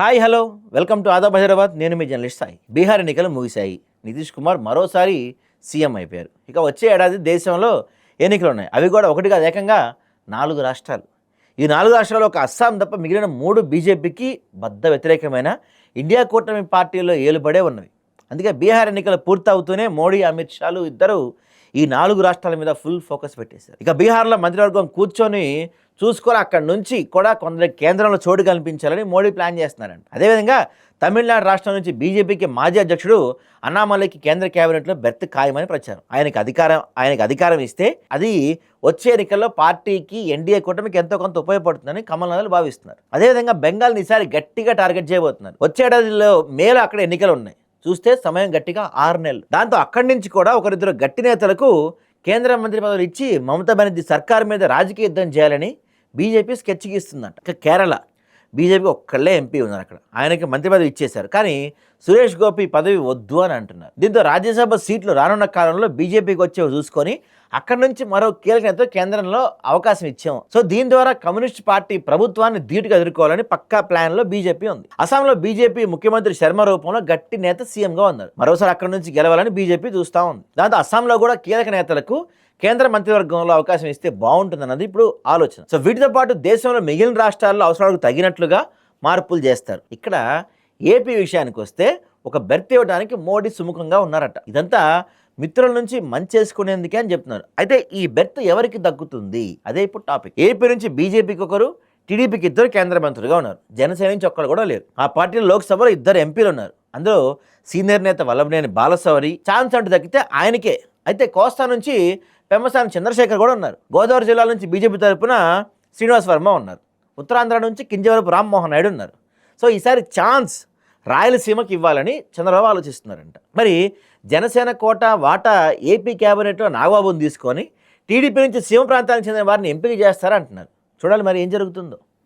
Hi hello. Welcome to Aadab Hyderabad. నేను మీ journalist Sai. Bihar ఎన్నికలు ముగిశాయి. నితీష్ కుమార్ మరోసారి సీఎం అయిపోయారు. ఇక వచ్చే ఏడాది దేశంలో ఎన్నికలు ఉన్నాయి. అవి కూడా ఒకటి కాదు ఏకంగా నాలుగు రాష్ట్రాలు. ఈ నాలుగు రాష్ట్రాల్లో ఒక అస్సాం తప్ప మిగిలిన మూడు బీజేపీకి బద్ద వ్యతిరేకమైన ఇండియా కూటమి పార్టీలో ఏలుబడే ఉన్నవి. అందుకే బీహార్ ఎన్నికలు పూర్తవుతూనే మోడీ అమిత్ షాలు ఇద్దరు ఈ నాలుగు రాష్ట్రాల మీద ఫుల్ ఫోకస్ పెట్టేశారు. ఇక బీహార్లో మంత్రివర్గం కూర్చొని చూసుకొని అక్కడి నుంచి కూడా కొందరు కేంద్రంలో చోటు కల్పించాలని మోడీ ప్లాన్ చేస్తున్నారంట. అదేవిధంగా తమిళనాడు రాష్ట్రం నుంచి బీజేపీకి మాజీ అధ్యక్షుడు అన్నామలైకి కేంద్ర కేబినెట్లో బెర్త్ ఖాయమని ప్రచారం. ఆయనకి అధికారం ఆయనకు అధికారం ఇస్తే అది వచ్చే ఎన్నికల్లో పార్టీకి ఎన్డీఏ కూటమికి ఎంతో కొంత ఉపయోగపడుతుందని కమల్నాథులు భావిస్తున్నారు. అదేవిధంగా బెంగాల్ని ఈసారి గట్టిగా టార్గెట్ చేయబోతున్నారు. వచ్చే ఏడాదిలో మేలో అక్కడ ఎన్నికలు ఉన్నాయి. చూస్తే సమయం గట్టిగా ఆరు నెలలు. దాంతో అక్కడి నుంచి కూడా ఒకరిద్దరు గట్టి నేతలకు కేంద్ర మంత్రి పదవులు ఇచ్చి మమతా బెనర్జీ సర్కార్ మీద రాజకీయ యుద్ధం చేయాలని బీజేపీ స్కెచ్ గీస్తుందంట ఇక కేరళ. బీజేపీ ఒక్కళ్ళే ఎంపీ ఉన్నారు అక్కడ. ఆయనకి మంత్రి పదవి ఇచ్చేశారు. కానీ సురేష్ గోపి పదవి వద్దు అని అంటున్నారు. దీంతో రాజ్యసభ సీట్లు రానున్న కాలంలో బీజేపీకి వచ్చేవి చూసుకొని అక్కడి నుంచి మరో కీలక నేత కేంద్రంలో అవకాశం ఇచ్చాము. సో దీని ద్వారా కమ్యూనిస్ట్ పార్టీ ప్రభుత్వాన్ని ధీటుగా ఎదుర్కోవాలని పక్కా ప్లాన్లో బీజేపీ ఉంది. అస్సాంలో బీజేపీ ముఖ్యమంత్రి శర్మ రూపంలో గట్టి నేత సీఎంగా ఉన్నారు. మరోసారి అక్కడ నుంచి గెలవాలని బీజేపీ చూస్తూ ఉంది. దాంతో అస్సాంలో కూడా కీలక నేతలకు కేంద్ర మంత్రివర్గంలో అవకాశం ఇస్తే బాగుంటుందన్నది ఇప్పుడు ఆలోచన. సో వీటితో పాటు దేశంలో మిగిలిన రాష్ట్రాల్లో అవసరాలకు తగినట్లు తగినట్లుగా మార్పులు చేస్తారు. ఇక్కడ ఏపీ విషయానికి వస్తే ఒక బెర్త్ ఇవ్వడానికి మోడీ సుముఖంగా ఉన్నారట. ఇదంతా మిత్రుల నుంచి మంచి చేసుకునేందుకే అని చెప్తున్నారు. అయితే ఈ బెర్త్ ఎవరికి దక్కుతుంది? అదే ఇప్పుడు టాపిక్. ఏపీ నుంచి బీజేపీకి ఒకరు టీడీపీకి ఇద్దరు కేంద్ర మంత్రులుగా ఉన్నారు. జనసేన నుంచి ఒక్కరు కూడా లేరు. ఆ పార్టీలో లోక్సభలో ఇద్దరు ఎంపీలు ఉన్నారు. అందులో సీనియర్ నేత వల్లభనేని బాలసవరి ఛాన్స్ అంటూ దక్కితే ఆయనకే. అయితే కోస్తా నుంచి పెమ్మసాని చంద్రశేఖర్ కూడా ఉన్నారు. గోదావరి జిల్లా నుంచి బీజేపీ తరఫున శ్రీనివాస్ వర్మ ఉన్నారు. ఉత్తరాంధ్ర నుంచి కింజవరపు రామ్మోహన్ నాయుడు ఉన్నారు. సో ఈసారి ఛాన్స్ రాయలసీమకి ఇవ్వాలని చంద్రబాబు ఆలోచిస్తున్నారంట. మరి జనసేన కోట వాటా ఏపీ క్యాబినెట్లో నాగబాబుని తీసుకొని టీడీపీ నుంచి సీమ ప్రాంతానికి చెందిన వారిని ఎంపిక చేస్తారంటున్నారు. చూడాలి మరి ఏం జరుగుతుందో.